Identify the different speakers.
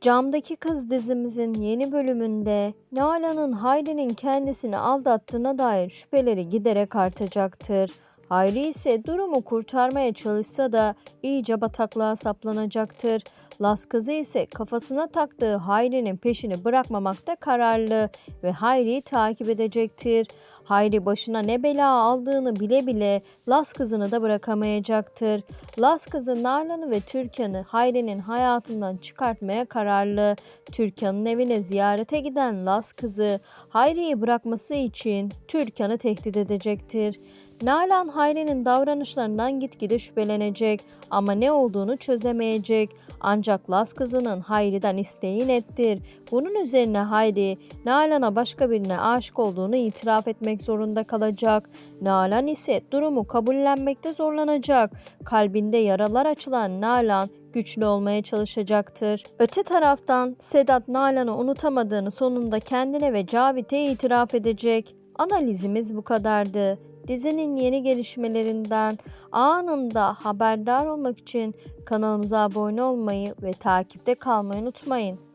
Speaker 1: Camdaki Kız dizimizin yeni bölümünde Nalan'ın Hayri'nin kendisini aldattığına dair şüpheleri giderek artacaktır. Hayri ise durumu kurtarmaya çalışsa da iyice bataklığa saplanacaktır. Las kızı ise kafasına taktığı Hayri'nin peşini bırakmamakta kararlı ve Hayri'yi takip edecektir. Hayri başına ne bela aldığını bile bile Las kızını da bırakamayacaktır. Las kızı Nalan'ı ve Türkan'ı Hayri'nin hayatından çıkartmaya kararlı. Türkan'ın evine ziyarete giden Las kızı Hayri'yi bırakması için Türkan'ı tehdit edecektir. Nalan Hayri'nin davranışlarından gitgide şüphelenecek ama ne olduğunu çözemeyecek. Ancak Las kızının Hayri'den isteği nettir. Bunun üzerine Hayri, Nalan'a başka birine aşık olduğunu itiraf etmek zorunda kalacak. Nalan ise durumu kabullenmekte zorlanacak. Kalbinde yaralar açılan Nalan güçlü olmaya çalışacaktır. Öte taraftan Sedat Nalan'ı unutamadığını sonunda kendine ve Cavit'e itiraf edecek. Analizimiz bu kadardı. Dizinin yeni gelişmelerinden anında haberdar olmak için kanalımıza abone olmayı ve takipte kalmayı unutmayın.